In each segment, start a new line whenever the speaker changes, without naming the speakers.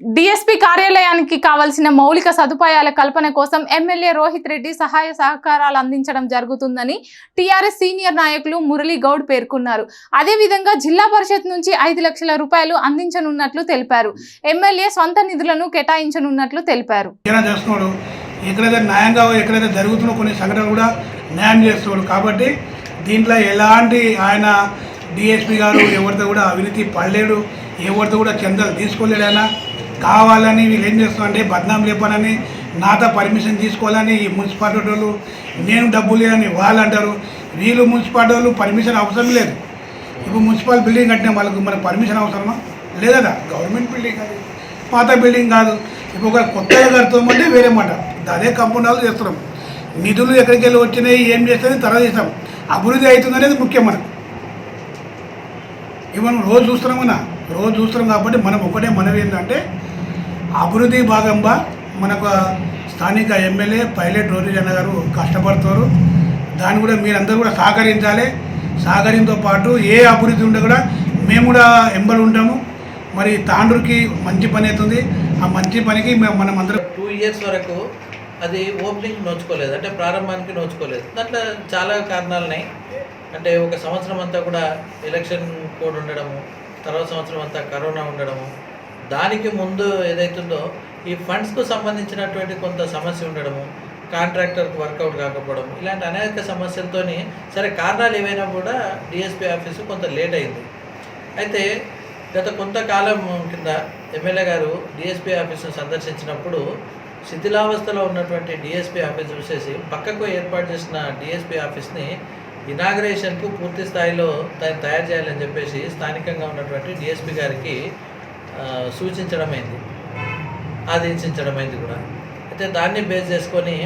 DSP కార్యాలయానికి కావలసిన మౌలిక సదుపాయాల కల్పన కోసం ఎమ్మెల్యే రోహిత్ రెడ్డి సహాయ సహకారాలు అందించడం జరుగుతుందని టీఆర్ఎస్ సీనియర్ నాయకులు మురళీ గౌడ్ పేర్కొన్నారు. అదేవిధంగా జిల్లా పరిషత్ నుంచి ఐదు లక్షల రూపాయలు అందించనున్నట్లు తెలిపారు. ఎమ్మెల్యే సొంత నిధులను కేటాయించనున్నట్లు తెలిపారు.
ఎక్కడైతే న్యాయంగా ఎక్కడైతే జరుగుతున్న కొన్ని సంఘటనలు కూడా న్యాయం చేస్తున్నాడు కాబట్టి దీంట్లో ఎలాంటి ఆయన డిఎస్పీ గారు ఎవరితో కూడా అవినీతి పడలేడు ఎవరితో కూడా చందాలు తీసుకోలేడు ఆయన. కావాలని వీళ్ళు ఏం చేస్తున్నారంటే బద్నాం లేపనని నాతో పర్మిషన్ తీసుకోవాలని ఈ మున్సిపాలిటీ వాళ్ళు నేను డబ్బులు అని వాళ్ళు అంటారు. వీళ్ళు మున్సిపాలిటీ వాళ్ళు పర్మిషన్ అవసరం లేదు. ఇప్పుడు మున్సిపల్ బిల్డింగ్ కట్టిన వాళ్ళకు మనకు పర్మిషన్ అవసరమా? లేదా గవర్నమెంట్ బిల్డింగ్ కాదు. పాత బిల్డింగ్ కాదు. ఇప్పుడు ఒక కొత్తగా కడుతామంటే వేరే మాట. అదే కంపౌండ్ చేస్తున్నాం. నిధులు ఎక్కడికి వెళ్ళి వచ్చినాయి ఏం చేస్తుంది తర్వాత చేస్తాం అభివృద్ధి అవుతుంది అనేది ముఖ్యం మనకు. ఇవి మనం రోజు చూస్తున్నాం రోజు చూస్తున్నాం కాబట్టి మనం ఒకటే మనవి ఏంటంటే అభివృద్ధి భాగంగా మనకు స్థానిక ఎమ్మెల్యే పైలట్ రోజు అన్న గారు కష్టపడుతారు. దాన్ని కూడా మీరందరూ కూడా సహకరించాలి. సహకరింతో పాటు ఏ అభివృద్ధి ఉంటే కూడా మేము కూడా ఎంబడి ఉంటాము. మరి తాండ్రుకి మంచి పని అవుతుంది. ఆ మంచి పనికి మేము మనం అందరం
టూ ఇయర్స్ వరకు అది ఓపెనింగ్ నోచుకోలేదు. అంటే ప్రారంభానికి నోచుకోలేదు. దాంట్లో చాలా కారణాలు ఉన్నాయి అంటే ఒక సంవత్సరం అంతా కూడా ఎలక్షన్ కోడ్ ఉండడము తర్వాత సంవత్సరం అంతా కరోనా ఉండడము దానికి ముందు ఏదైతుందో ఈ ఫండ్స్కు సంబంధించినటువంటి కొంత సమస్య ఉండడము కాంట్రాక్టర్కి వర్కౌట్ కాకపోవడం ఇలాంటి అనేక సమస్యలతోని సరే కారణాలు ఏవైనా కూడా డిఎస్పీ ఆఫీసు కొంత లేట్ అయింది. అయితే గత కొంతకాలం కింద ఎమ్మెల్యే గారు డిఎస్పీ ఆఫీసును సందర్శించినప్పుడు శిథిలావస్థలో ఉన్నటువంటి డిఎస్పీ ఆఫీస్ చూసేసి పక్కకు ఏర్పాటు చేసిన డిఎస్పీ ఆఫీస్ని ఇనాగ్రేషన్కు పూర్తి స్థాయిలో దాన్ని తయారు చేయాలని చెప్పేసి స్థానికంగా ఉన్నటువంటి డిఎస్పీ గారికి సూచించడమైంది. ఆదేశించడమైంది కూడా. అయితే దాన్ని బేస్ చేసుకొని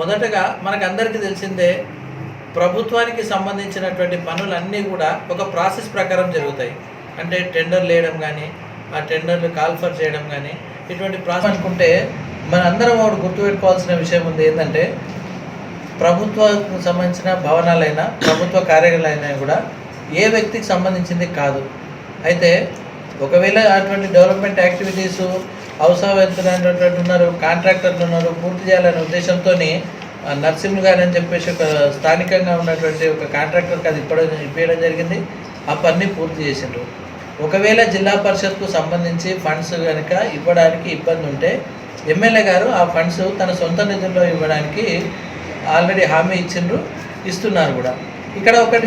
మొదటగా మనకు అందరికీ తెలిసిందే ప్రభుత్వానికి సంబంధించినటువంటి పనులన్నీ కూడా ఒక ప్రాసెస్ ప్రకారం జరుగుతాయి. అంటే టెండర్లు వేయడం కానీ ఆ టెండర్లు కాల్ఫర్ చేయడం కానీ ఇటువంటి ప్రాసెస్ అనుకుంటే మనందరం ఒకటి గుర్తుపెట్టుకోవాల్సిన విషయం ఉంది ఏంటంటే ప్రభుత్వానికి సంబంధించిన భవనాలైనా ప్రభుత్వ కార్యాలయాలైనా కూడా ఏ వ్యక్తికి సంబంధించింది కాదు. అయితే ఒకవేళ అటువంటి డెవలప్మెంట్ యాక్టివిటీస్ అవసరమైనటువంటి ఉన్నారు కాంట్రాక్టర్లు ఉన్నారు పూర్తి చేయాలనే ఉద్దేశంతో నర్సింహ్ గారు అని చెప్పేసి ఒక స్థానికంగా ఉన్నటువంటి ఒక కాంట్రాక్టర్కి అది ఇప్పడం ఇప్పించడం జరిగింది. ఆ పని పూర్తి చేసిండ్రు. ఒకవేళ జిల్లా పరిషత్కు సంబంధించి ఫండ్స్ కనుక ఇవ్వడానికి ఇబ్బంది ఉంటే ఎమ్మెల్యే గారు ఆ ఫండ్స్ తన సొంత నిధుల్లో ఇవ్వడానికి ఆల్రెడీ హామీ ఇచ్చిండ్రు ఇస్తున్నారు కూడా. ఇక్కడ ఒకటి